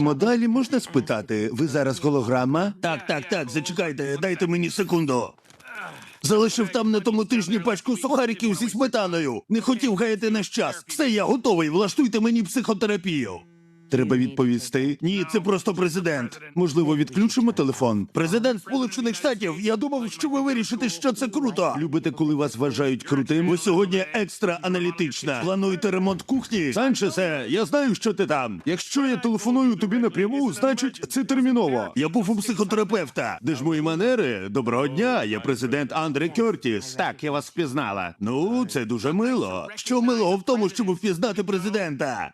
Далі можна спитати, ви зараз голограма? Так, так, так, зачекайте, дайте мені секунду. Залишив там на тому тижні пачку сухариків зі сметаною. Не хотів гаяти наш час. Все, я готовий. Влаштуйте мені психотерапію. Треба відповісти. Ні, це просто президент. Можливо, відключимо телефон. Президент Сполучених Штатів. Я думав, що ви вирішите, що це круто. Любите, коли вас вважають крутим? Ви сьогодні екстра аналітична. Плануєте ремонт кухні? Санчесе, я знаю, що ти там. Якщо я телефоную тобі напряму, значить це терміново. Я був у психотерапевта. Де ж мої манери? Доброго дня, я президент Андре Кертіс. Так, я вас впізнала. Ну, це дуже мило. Що милого в тому, щоб впізнати президента?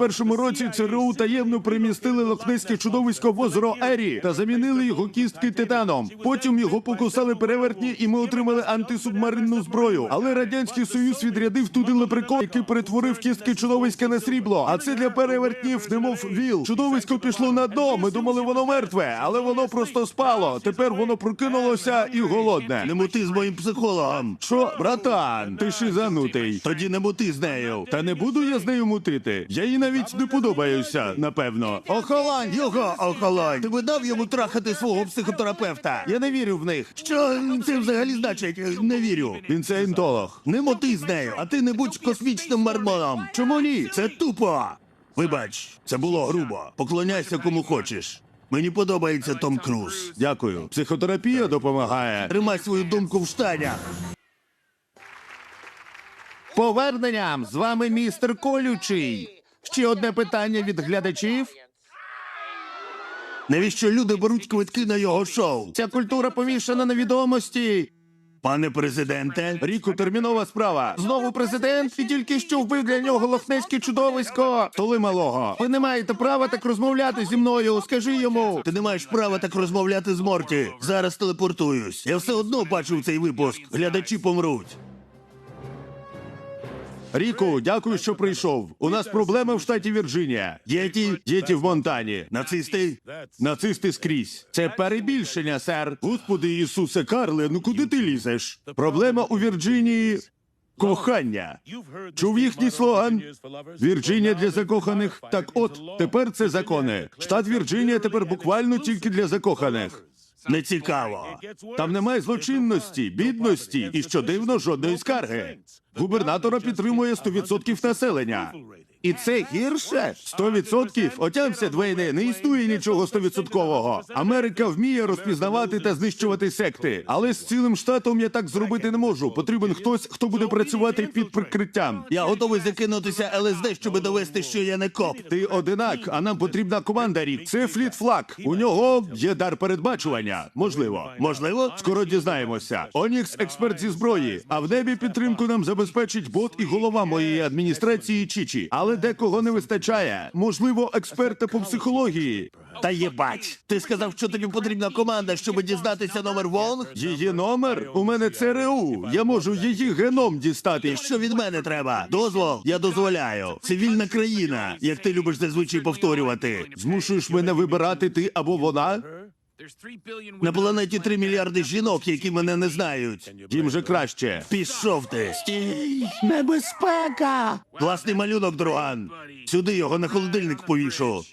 1961 році ЦРУ таємно примістили лохнеське чудовисько в озеро Ері та замінили його кістки титаном. Потім його покусали перевертні, і ми отримали антисубмаринну зброю. Але радянський союз відрядив туди лепрекон, який перетворив кістки чудовиська на срібло. А це для перевертнів, немов віл. Чудовисько пішло на дно. Ми думали, воно мертве, але воно просто спало. Тепер воно прокинулося і голодне. Не мути з моїм психологом. Що, братан, ти шизанутий. Тоді не мути з нею. Та не буду я з нею мутити. Я їй навіть не подобаюся, напевно. Охолонь, його охолонь. Ти би дав йому трахати свого психотерапевта. Я не вірю в них. Що це взагалі значить? Не вірю. Він саєнтолог. Не моти з нею, а ти не будь космічним мармоном. Чому ні? Це тупо. Вибач, це було грубо. Поклоняйся кому хочеш. Мені подобається Том Круз. Дякую. Психотерапія допомагає. Тримай свою думку в штанях. Поверненням з вами містер Колючий. Ще одне питання від глядачів. Навіщо люди беруть квитки на його шоу? Ця культура повішена на відомості. Пане президенте, ріку термінова справа. Знову президент і тільки що вбив для нього лохнеське чудовисько. Толи малого. Ви не маєте права так розмовляти зі мною. Скажи йому. Ти не маєш права так розмовляти з Морті. Зараз телепортуюсь. Я все одно бачив цей випуск. Глядачі помруть. Ріку, дякую, що прийшов. У нас проблеми в штаті Вірджинія. Єті, єті в Монтані. Нацисти? Нацисти скрізь. Це перебільшення, сер. Господи Ісусе Карле, ну куди ти лізеш? Проблема у Вірджинії. Кохання. Чув їхній слоган? Вірджинія для закоханих. Так от, тепер це закони. Штат Вірджинія тепер буквально тільки для закоханих. Не цікаво. Там немає злочинності, бідності і що дивно, жодної скарги. Губернатора підтримує 100% населення. І це гірше? 100%? Отямся, Двейне, не існує нічого 100%. Америка вміє розпізнавати та знищувати секти. Але з цілим штатом я так зробити не можу. Потрібен хтось, хто буде працювати під прикриттям. Я готовий закинутися ЛСД, щоб довести, що я не коп. Ти одинак, а нам потрібна команда рік. Це фліт флаг. У нього є дар передбачування. Можливо. Можливо? Скоро дізнаємося. Онікс експерт зі зброї. А в небі підтримку нам забезпечить бот і голова моєї адміністрації Чічі. Але декого не вистачає. Можливо, експерта по психології. Та єбать, ти сказав, що тобі потрібна команда, щоб дізнатися номер Вонг? Її номер? У мене ЦРУ. Я можу її геном дістати. Що від мене треба? Дозвол? Я дозволяю. Цивільна країна, як ти любиш зазвичай повторювати. Змушуєш мене вибирати ти або вона? На планеті три мільярди жінок, які мене не знають. Їм же краще. Пішов ти. Стій! Небезпека! Класний малюнок, друган. Сюди його на холодильник повішу.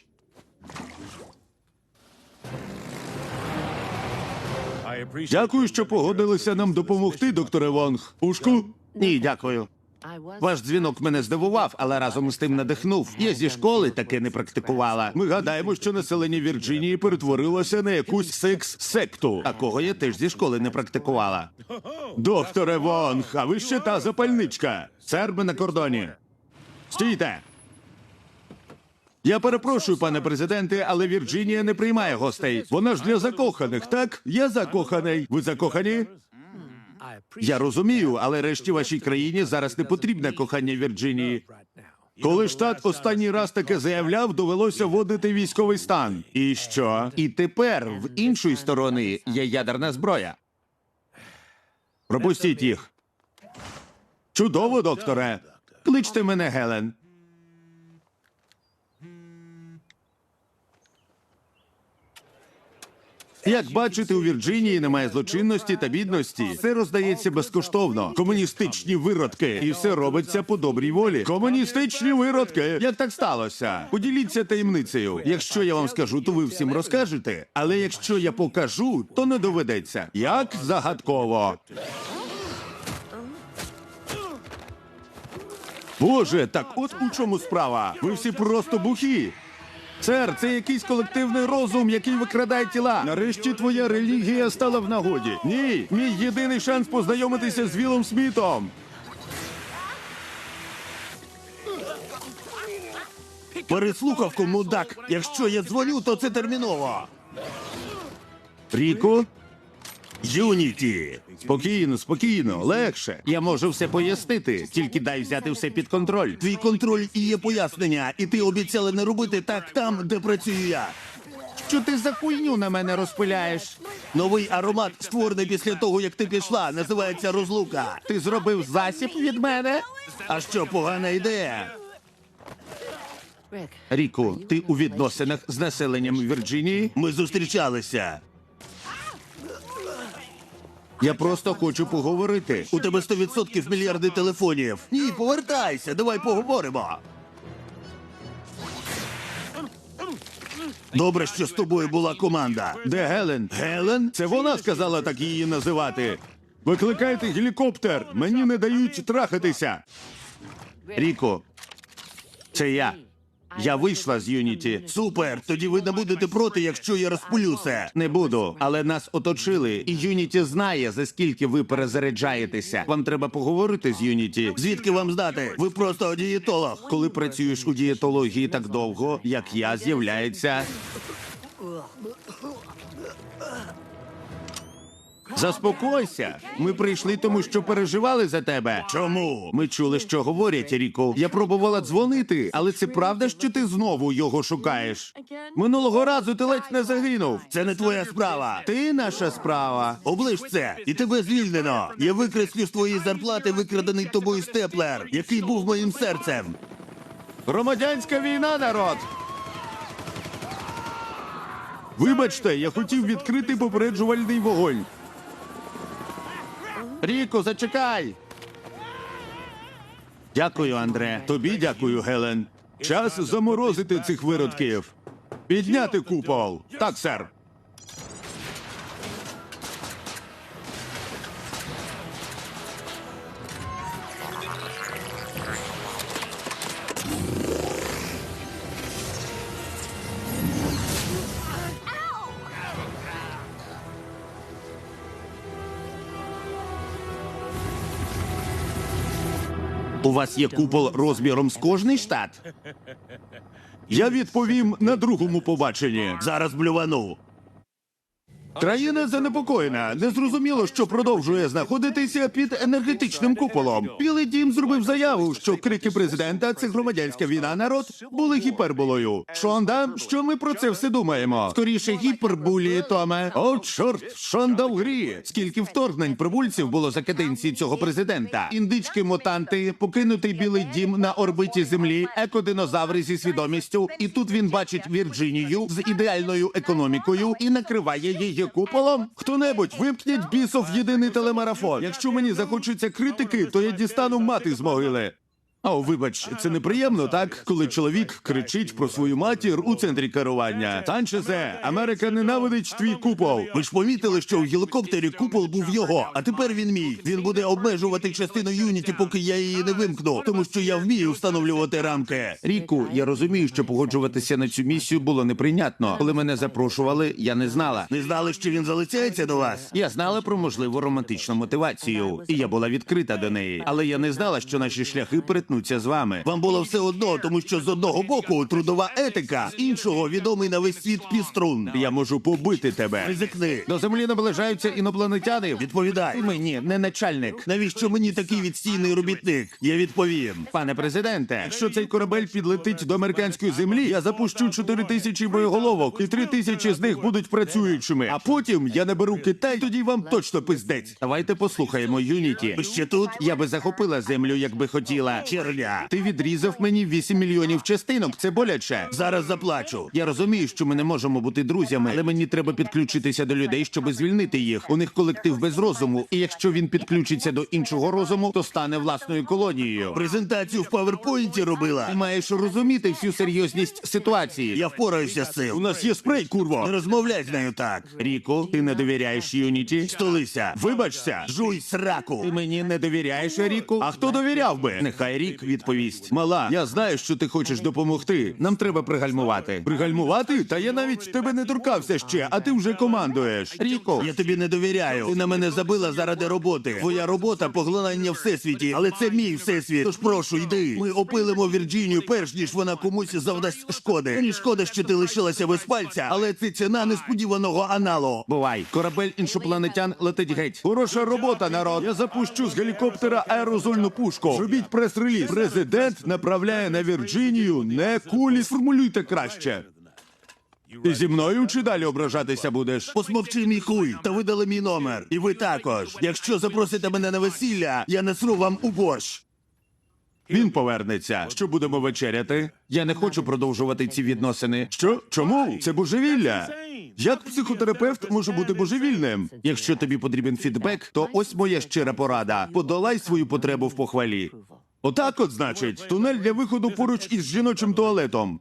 Дякую, що погодилися нам допомогти, докторе Вонг. Пушку? Ні, дякую. Ваш дзвінок мене здивував, але разом з тим надихнув. Я зі школи таки не практикувала. Ми гадаємо, що населення Вірджинії перетворилося на якусь секс-секту, такого я теж зі школи не практикувала. Докторе Вонг, а ви ще та запальничка. Серби на кордоні. Стійте. Я перепрошую, пане президенте, але Вірджинія не приймає гостей. Вона ж для закоханих, так? Я закоханий. Ви закохані? Я розумію, але решті вашій країні зараз не потрібне кохання Вірджинії. Коли штат останній раз таке заявляв, довелося вводити військовий стан. І що? І тепер в іншої сторони є ядерна зброя. Пропустіть їх. Чудово, докторе. Кличте мене Гелен. Як бачите, у Вірджинії немає злочинності та бідності. Все роздається безкоштовно. Комуністичні виродки, і все робиться по добрій волі. Комуністичні виродки. Як так сталося? Поділіться таємницею. Якщо я вам скажу, то ви всім розкажете. Але якщо я покажу, то не доведеться. Як загадково. Боже, так от у чому справа. Ви всі просто бухі. Сер, це якийсь колективний розум, який викрадає тіла. Нарешті твоя релігія стала в нагоді. Ні, мій єдиний шанс познайомитися з Вілом Смітом. Переслухавку, мудак. Якщо я дзвоню, то це терміново. Ріко, Юніті. спокійно, спокійно, легше. Я можу все пояснити, тільки дай взяти все під контроль. Твій контроль і є пояснення, і ти обіцяли не робити так там, де працюю я. Що ти за хуйню на мене розпиляєш? Новий аромат, створений після того, як ти пішла, називається розлука. Ти зробив засіб від мене? А що, погана ідея? Ріку, ти у відносинах з населенням Вірджинії? Ми зустрічалися. Я просто хочу поговорити. У тебе 100% мільярди телефонів. Ні, повертайся, давай поговоримо. Добре, що з тобою була команда. Де Гелен? Гелен? Це вона сказала так її називати. Викликайте гелікоптер. Мені не дають трахатися. Ріко, це я. Я вийшла з Юніті. Супер! Тоді ви не будете проти, якщо я розпулю це. Не буду, але нас оточили, і Юніті знає, за скільки ви перезаряджаєтеся. Вам треба поговорити з Юніті. Звідки вам здати? Ви просто дієтолог. Коли працюєш у дієтології так довго, як я, з'являється. Заспокойся. Ми прийшли, тому що переживали за тебе. Чому? Ми чули, що говорять, Ріко. Я пробувала дзвонити, але це правда, що ти знову його шукаєш. Минулого разу ти ледь не загинув. Це не твоя справа. Ти наша справа. Оближ це, і тебе звільнено. Я викреслю з твоєї зарплати викрадений тобою степлер, який був моїм серцем. Громадянська війна, народ. Вибачте, я хотів відкрити попереджувальний вогонь. Ріко, зачекай. Дякую, Андре. Тобі дякую, Гелен. Час заморозити цих виродків. Підняти купол. Так, сер. У вас є купол розміром з кожний штат? Я відповім на другому побаченні. Зараз блювану. Країна занепокоєна. Незрозуміло, що продовжує знаходитися під енергетичним куполом. Білий дім зробив заяву, що крики президента це громадянська війна. Народ були гіперболою. Шонда, що ми про це все думаємо? Скоріше гіпербулі, Томе. О, чорт, Шонда в грі. Скільки вторгнень прибульців було за каденції цього президента? Індички мутанти, покинутий білий дім на орбиті землі, екодинозаври зі свідомістю. І тут він бачить Вірджинію з ідеальною економікою і накриває її куполом. Хто-небудь вимкніть бісов єдиний телемарафон. Якщо мені захочеться критики, то я дістану мати з могили. О, вибач, це неприємно, так? Коли чоловік кричить про свою матір у центрі керування. Санчезе, Америка ненавидить твій купол. Ви ж помітили, що в гелікоптері купол був його, а тепер він мій. Він буде обмежувати частину юніті, поки я її не вимкну, тому що я вмію встановлювати рамки. Ріку, я розумію, що погоджуватися на цю місію було неприйнятно. Коли мене запрошували, я не знала. Не знали, що він залицяється до вас? Я знала про можливу романтичну мотивацію, і я була відкрита до неї. Але я не знала, що наші шляхи перетнуться з вами. Вам було все одно, тому що з одного боку трудова етика, іншого відомий на весь світ піструн. Я можу побити тебе. Ризикни. До землі наближаються інопланетяни. Відповідай. Мені не начальник. Навіщо мені такий відстійний робітник? Я відповім. Пане президенте, якщо цей корабель підлетить до американської землі, я запущу 4 тисячі боєголовок, і 3 тисячі з них будуть працюючими. А потім я наберу Китай, тоді вам точно пиздець. Давайте послухаємо Юніті. Ще тут? Я би захопила землю, якби хотіла. Херня. Ти відрізав мені 8 мільйонів частинок. Це боляче. Зараз заплачу. Я розумію, що ми не можемо бути друзями, але мені треба підключитися до людей, щоб звільнити їх. У них колектив без розуму, і якщо він підключиться до іншого розуму, то стане власною колонією. Презентацію в паверпойнті робила. Ти маєш розуміти всю серйозність ситуації. Я впораюся з цим. У нас є спрей, Не курво. розмовляй з нею так. Ріку, ти не довіряєш Юніті? Столися. Вибачся. Жуй сраку. Ти мені не довіряєш, Ріку? А хто довіряв би? Нехай рік відповість. Мала, я знаю, що ти хочеш допомогти. Нам треба пригальмувати. Пригальмувати? Та я навіть тебе не торкався ще, а ти вже командуєш. Ріко, Я тобі не довіряю. Ти на мене забила заради роботи. Твоя робота поглинання всесвіті, але це мій всесвіт. Тож прошу, йди. Ми опилимо Вірджинію перш ніж вона комусь завдасть шкоди. Мені шкода, що ти лишилася без пальця, але це ціна несподіваного аналу. Бувай, корабель іншопланетян летить геть. Хороша робота, народ. Я запущу з гелікоптера аерозольну пушку. Зробіть прес-реліз. Президент направляє на Вірджинію не кулі. Сформулюйте краще. Ти зі мною чи далі ображатися будеш? Посмовчи мій хуй та видали мій номер. І ви також. Якщо запросите мене на весілля, я несру вам у борщ. Він повернеться. Що будемо вечеряти? Я не хочу продовжувати ці відносини. Що? Чому? Це божевілля. Як психотерапевт може бути божевільним? Якщо тобі потрібен фідбек, то ось моя щира порада: подолай свою потребу в похвалі. Отак, от значить, тунель для виходу поруч із жіночим туалетом.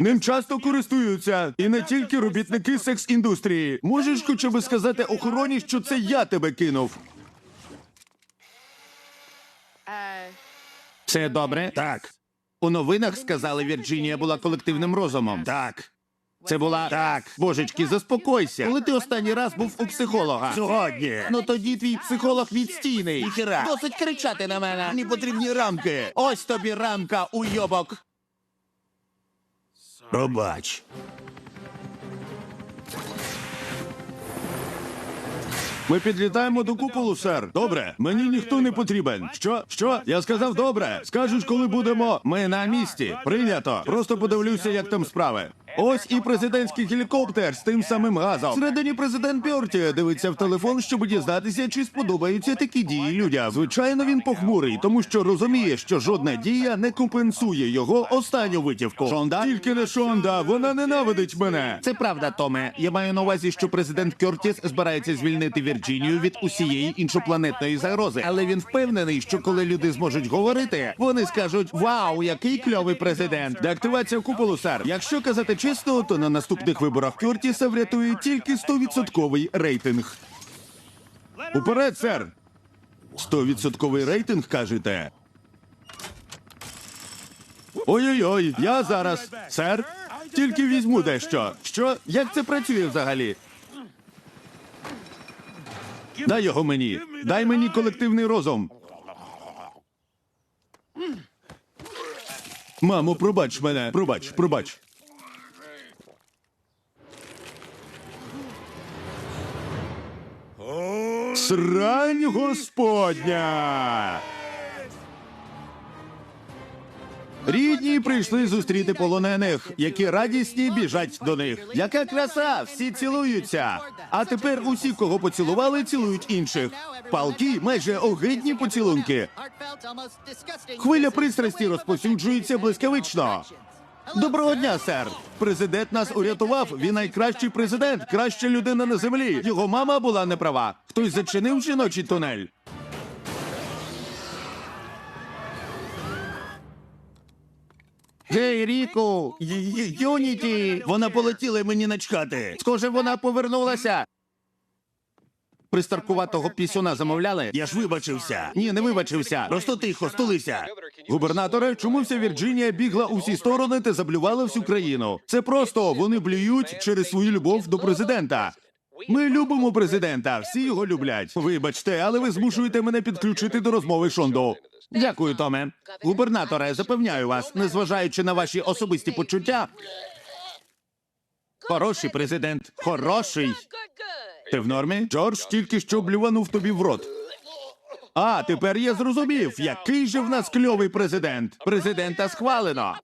Ним часто користуються і не тільки робітники секс-індустрії. Можеш хоча б сказати охороні, що це я тебе кинув. Все добре? Так, У новинах сказали, Вірджинія була колективним розумом. так. Це була Так. Божечки, заспокойся. Коли ти останній раз був у психолога? Сьогодні. Ну тоді твій психолог відстійний. Ніхера. Досить кричати на мене. Мені потрібні рамки. Ось тобі рамка, уйобок. Пробач. Ми підлітаємо до куполу, сер. Добре, мені ніхто не потрібен. Що? Що? Я сказав добре. Скажеш, коли будемо. Ми на місці. Прийнято. Просто подивлюся, як там справи. Ось і президентський гелікоптер з тим самим газом. Всередині президент Бьорті дивиться в телефон, щоб дізнатися, чи сподобаються такі дії людям. Звичайно, він похмурий, тому що розуміє, що жодна дія не компенсує його останню витівку. Шонда? Тільки не Шонда, вона ненавидить мене. Це правда, Томе. Я маю на увазі, що президент Кертіс збирається звільнити Вірджинію від усієї іншопланетної загрози. Але він впевнений, що коли люди зможуть говорити, вони скажуть: Вау, який кльовий президент! Деактивація куполу, сер. Якщо казати чесно, то на наступних виборах Кертіса врятує тільки 100% рейтинг. Уперед, сер! 100% рейтинг, кажете. Ой-ой-ой, я зараз, сер, тільки візьму дещо. Що? Як це працює взагалі? Дай його мені. Дай мені колективний розум. Мамо, пробач мене. Пробач, пробач. Срань господня. Рідні прийшли зустріти полонених, які радісні біжать до них. Яка краса! Всі цілуються. А тепер усі, кого поцілували, цілують інших. Палки майже огидні поцілунки. Хвиля пристрасті розповсюджується блискавично. Доброго дня, сер. Президент нас урятував. Він найкращий президент, краща людина на землі. Його мама була неправа. Хтось зачинив жіночий тунель. Гей, Ріку! Юніті! Вона полетіла мені начхати. Схоже, вона повернулася. Пристаркуватого пісюна замовляли? Я ж вибачився. Ні, не вибачився. Просто тихо, стулися. Губернаторе, чому вся Вірджинія бігла у всі сторони та заблювала всю країну? Це просто вони блюють через свою любов до президента. Ми любимо президента, всі його люблять. Вибачте, але ви змушуєте мене підключити до розмови Шондо. Дякую, Томе. Губернаторе, запевняю вас, незважаючи на ваші особисті почуття. Хороший президент, хороший. Ти в нормі? Джордж тільки що блюванув тобі в рот. А, тепер я зрозумів, який же в нас кльовий президент. Президента схвалено.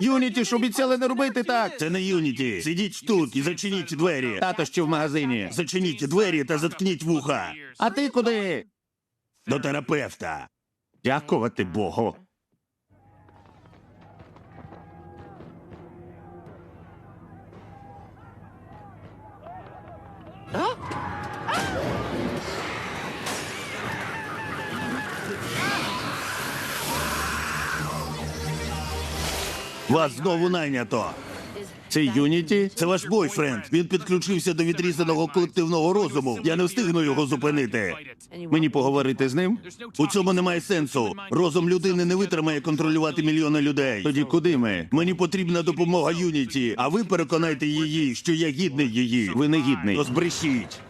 Юніті ж обіцяли не робити так. Це не Юніті. Сидіть тут і зачиніть двері. Тато ще в магазині. Зачиніть двері та заткніть вуха. А ти куди? До терапевта. Дякувати Богу. Вас знову найнято. Це Юніті? Це ваш бойфренд. Він підключився до відрізаного колективного розуму. Я не встигну його зупинити. Мені поговорити з ним? У цьому немає сенсу. Розум людини не витримає контролювати мільйони людей. Тоді куди ми? Мені потрібна допомога Юніті, а ви переконайте її, що я гідний її. Ви не гідний. Розбрешіть.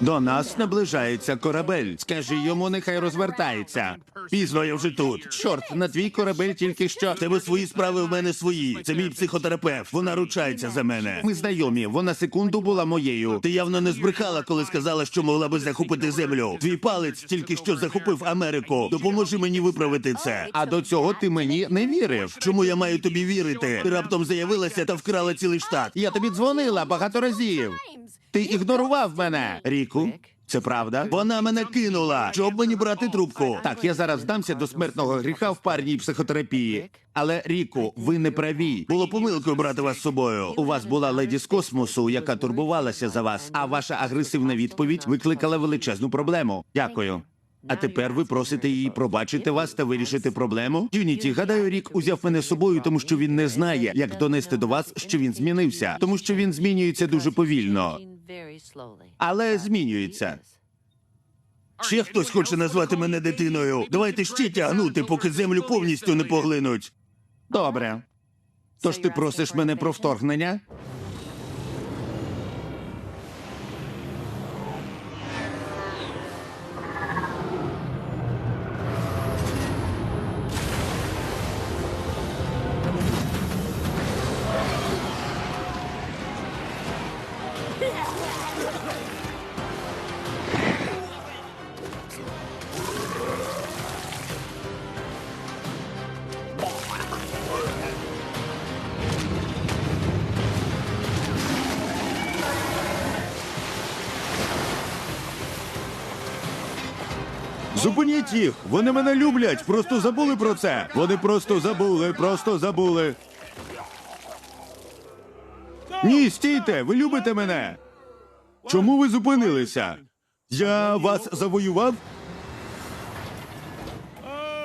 До нас наближається корабель. Скажи йому, нехай розвертається. Пізно я вже тут. Чорт, на твій корабель тільки що. Тебе свої справи, в мене свої. Це мій психотерапевт. Вона ручається за мене. Ми знайомі. Вона секунду була моєю. Ти явно не збрехала, коли сказала, що могла би захопити землю. Твій палець тільки що захопив Америку. Допоможи мені виправити це. А до цього ти мені не вірив. Чому я маю тобі вірити? Ти раптом заявилася та вкрала цілий штат. Я тобі дзвонила багато разів. Ти ігнорував мене. Ріку, це правда? Вона мене кинула. Щоб мені брати трубку. Так, я зараз здамся до смертного гріха в парній психотерапії. Але Ріку, ви не праві. Було помилкою брати вас з собою. У вас була леді з космосу, яка турбувалася за вас, а ваша агресивна відповідь викликала величезну проблему. Дякую. А тепер ви просите її пробачити вас та вирішити проблему? Юніті, гадаю, рік узяв мене з собою, тому що він не знає, як донести до вас, що він змінився, тому що він змінюється дуже повільно, але змінюється. Ще хтось хоче назвати мене дитиною. Давайте ще тягнути, поки землю повністю не поглинуть. Добре. Тож ти просиш мене про вторгнення? Зупиніть їх! Вони мене люблять! Просто забули про це! Вони просто забули, просто забули. Ні, стійте! Ви любите мене! Чому ви зупинилися? Я вас завоював?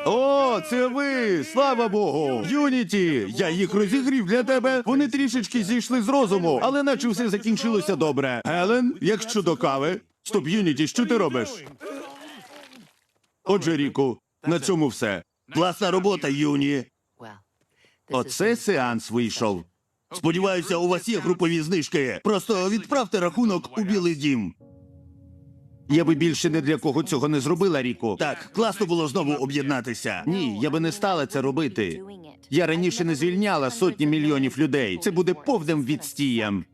О, це ви! Слава Богу! Юніті! Я їх розігрів для тебе. Вони трішечки зійшли з розуму, але наче все закінчилося добре. Елен, як щодо кави? Стоп, Юніті, що ти робиш? Отже, Ріку, на цьому все. Класна робота, Юні. Оце сеанс вийшов. Сподіваюся, у вас є групові знижки. Просто відправте рахунок у Білий Дім. Я би більше не для кого цього не зробила, Ріку. Так, класно було знову об'єднатися. Ні, я би не стала це робити. Я раніше не звільняла сотні мільйонів людей. Це буде повним відстієм.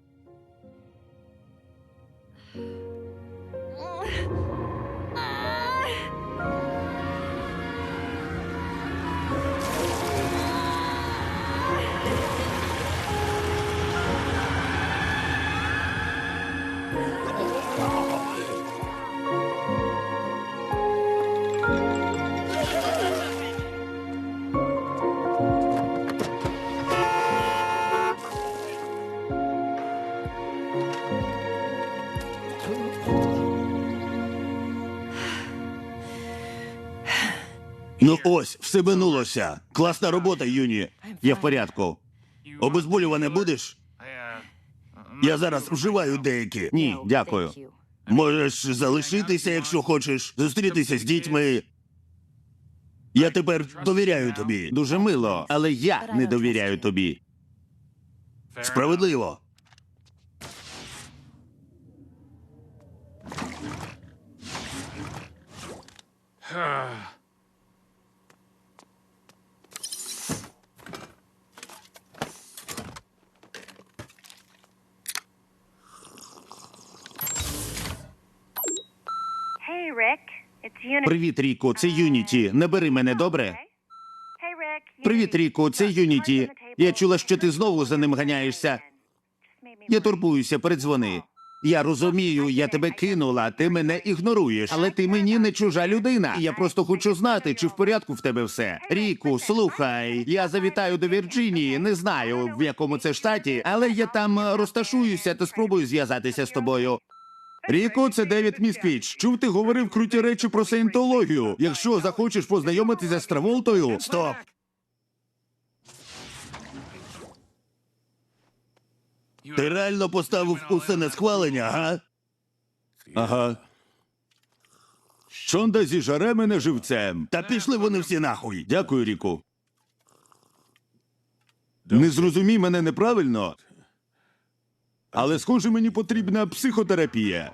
Ось, все минулося. Класна робота, Юні. Я в порядку. Обезболюване будеш? Я зараз вживаю деякі. Ні, дякую. Можеш залишитися, якщо хочеш, зустрітися з дітьми. Я тепер довіряю тобі. Дуже мило, але я не довіряю тобі. Справедливо. Привіт, Ріко, це Юніті. Не бери мене добре. Hey, Привіт, Ріко, це Юніті. Я чула, що ти знову за ним ганяєшся. Я турбуюся, передзвони. Я розумію, я тебе кинула, ти мене ігноруєш, але ти мені не чужа людина. І я просто хочу знати, чи в порядку в тебе все. Ріку, слухай, я завітаю до Вірджинії, не знаю в якому це штаті, але я там е, розташуюся та спробую зв'язатися з тобою. Ріко, це Девід Місквіч. Чув, ти говорив круті речі про саєнтологію. Якщо захочеш познайомитися з Траволтою, Стоп! Ти реально поставив усе на схвалення, га? Ага. Шонда зіжаре мене живцем. Та пішли вони всі нахуй. Дякую, Ріку. Не зрозумій мене неправильно. Але схоже, мені потрібна психотерапія.